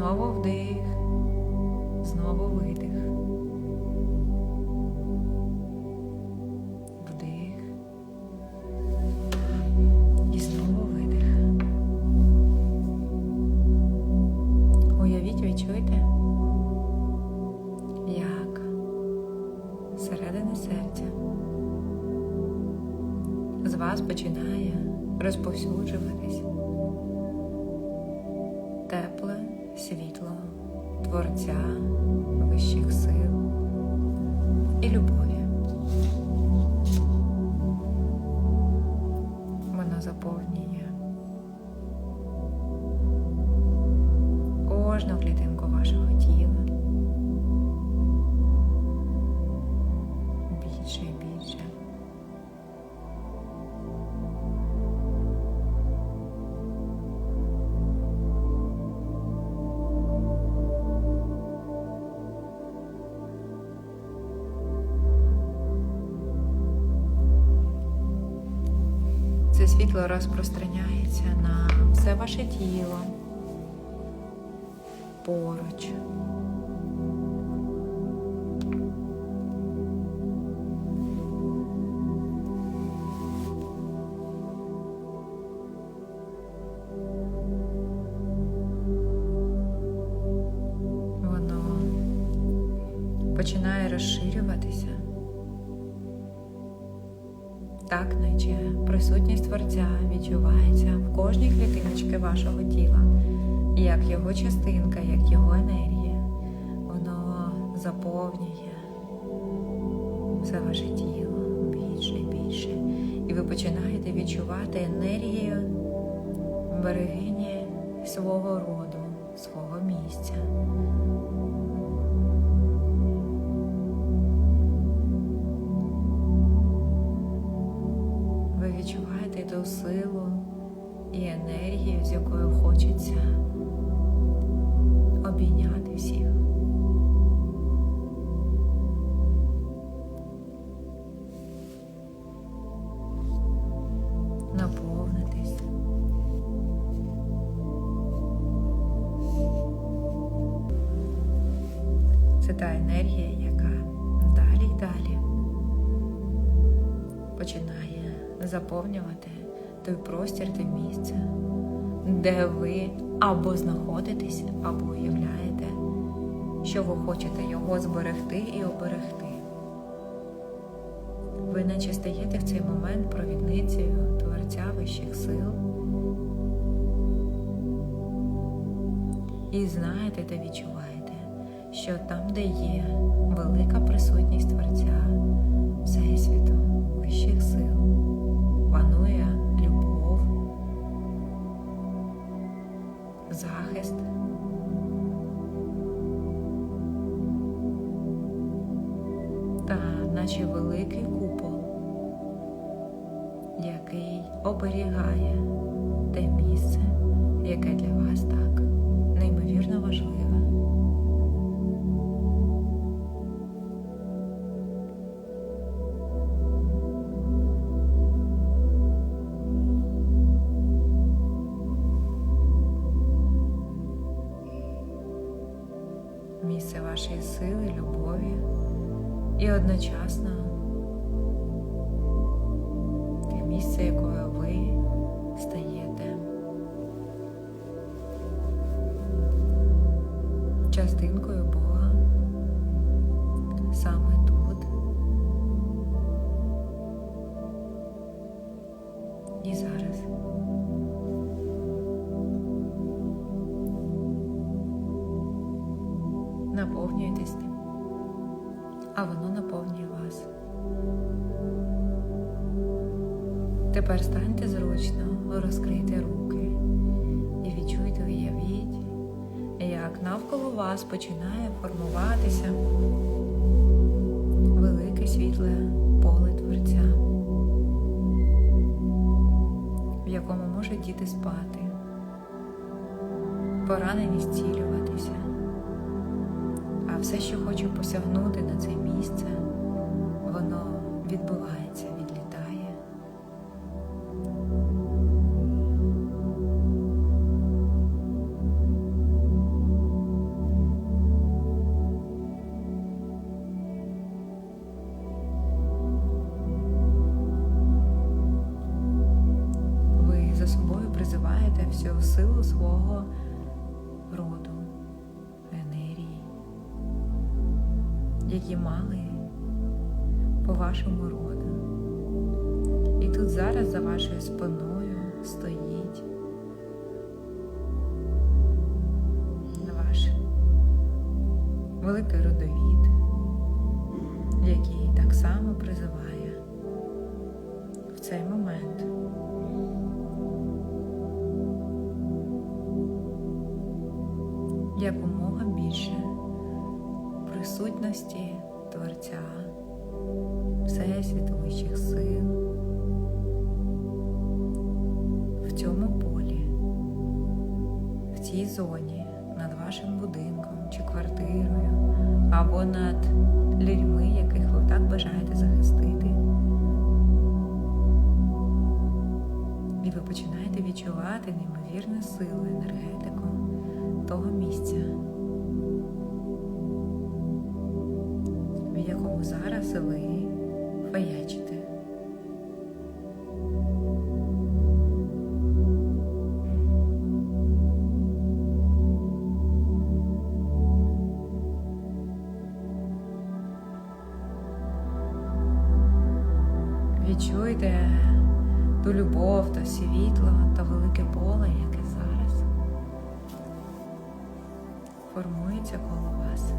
Знову вдих, знову видих. Вдих. І знову видих. Уявіть, відчуйте, як зсередини серця з вас починає розповсюджуватись тепле світло Творця вищих сил і любові. Воно заповнює кожну клітинку світло розпространяється на все ваше тіло поруч. Так, наче присутність Творця відчувається в кожній клітиночці вашого тіла, як його частинка, як його енергія. Воно заповнює все ваше тіло більше і більше. І ви починаєте відчувати енергію берегині свого роду, свого місця. Енергію, з якою хочеться обійняти всіх. Наповнитись. Це та енергія, яка далі й далі починає заповнювати той простір, те місце, де ви або знаходитесь, або уявляєте, що ви хочете його зберегти і оберегти. Ви наче стаєте в цей момент провідницею Творця вищих сил. І знаєте та відчуваєте, що там, де є велика присутність яке для вас так неймовірно важливе. Місце вашої сили, любові і одночасно те місце, якою і зараз. Наповнюйтесь тим, а воно наповнює вас. Тепер станьте зручно, розкрийте руки і відчуйте, уявіть, як навколо вас починає формуватися велике світле поле Творця, можуть діти спати, поранені зцілюватися. А все, що хочу посягнути на це місце, всю силу свого роду, енергії, які мали по вашому роду. І тут зараз за вашою спиною стоїть ваш великий родовід, який так само призиває в цей момент якомога більше присутності Творця, Всесвіту вищих сил в цьому полі, в цій зоні, над вашим будинком чи квартирою, або над людьми, яких ви так бажаєте захистити. І ви починаєте відчувати неймовірну силу, енергетику того місця, якому зараз ви фаячите. Відчуйте ту любов, то світло, то велике поле, яке зараз формується коло вас.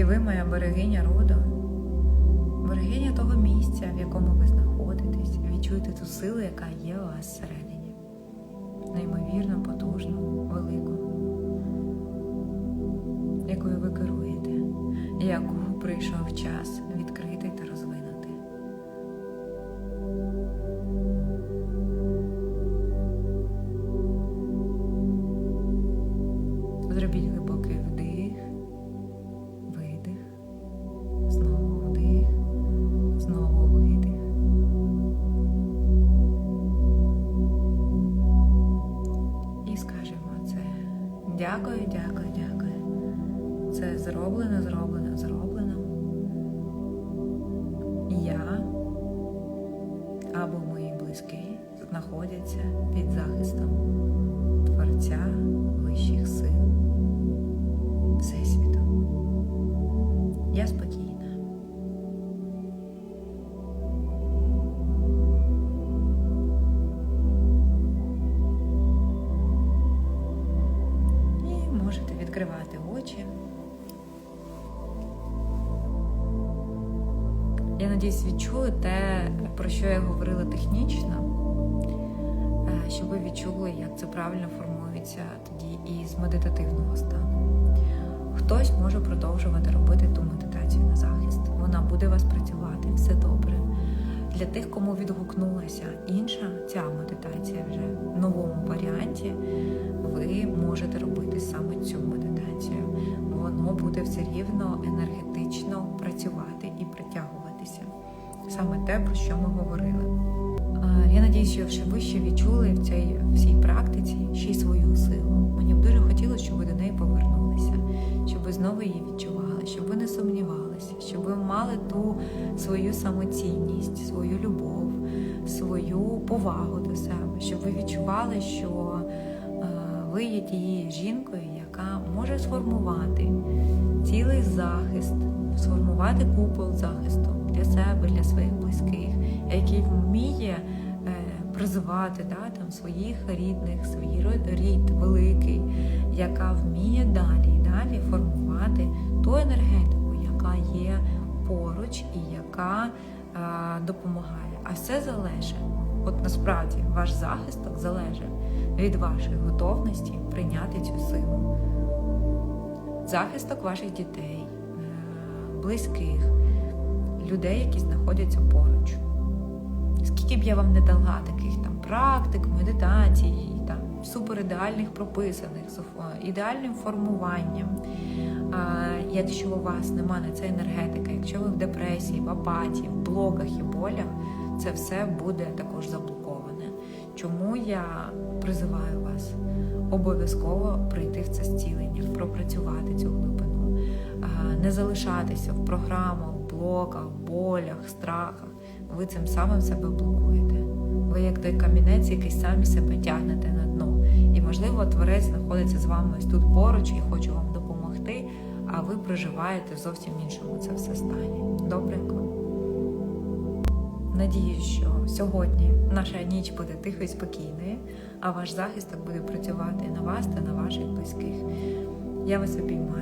І ви, моя берегиня роду, берегиня того місця, в якому ви знаходитесь, відчуєте ту силу, яка є у вас всередині. Неймовірно, потужну, велику, якою ви керуєте, яку прийшов час відкрити Дякую, дякую, дякую. Це зроблено, зроблено, Я надіюсь, відчули те, про що я говорила технічно, е, щоб ви відчули, як це правильно формується тоді із медитативного стану. Хтось може продовжувати робити ту медитацію на захист. Вона буде вас працювати, все добре. Для тих, кому відгукнулася інша ця медитація вже в новому варіанті, ви можете робити саме цю медитацію. Воно буде все рівно енергетично працювати і притягуватися. Саме те, про що ми говорили. Я надіюся, що ви ще відчули в цій всій практиці ще й свою силу. Мені б дуже хотілося, щоб ви до неї повернулися, щоб ви знову її відчували, щоб ви не сумнівалися, щоб ви мали ту свою самоцінність, свою любов, свою повагу до себе, щоб ви відчували, що ви є тією жінкою, яка може сформувати цілий захист, сформувати купол захисту для себе, для своїх близьких, який вміє е, призивати да, там, своїх рідних, свій рід великий, яка вміє далі і далі формувати ту енергетику, яка є поруч і яка е, допомагає. А все залежить. От насправді ваш захисток залежить від вашої готовності прийняти цю силу. Захисток ваших дітей, е, близьких, людей, які знаходяться поруч. Скільки б я вам не дала таких там практик, медитацій, там суперідеальних прописаних з е, ідеальним формуванням. А, якщо у вас немає на це енергетика, якщо ви в депресії, в апатії, в блоках і болях, це все буде також заблоковане. Чому я призиваю вас обов'язково прийти в це зцілення, пропрацювати цю глибину, не залишатися в програмах, блоках, болях, страхах. Ви цим самим себе блокуєте. Ви як той камінець, який самі себе тягнете на дно. І, можливо, творець знаходиться з вами ось тут поруч і хоче вам допомогти, а ви проживаєте в зовсім іншому це все стані. Добренько. Надіюсь, що сьогодні наша ніч буде тихою і спокійною, а ваш захисток буде працювати на вас та на ваших близьких. Я вас обіймаю.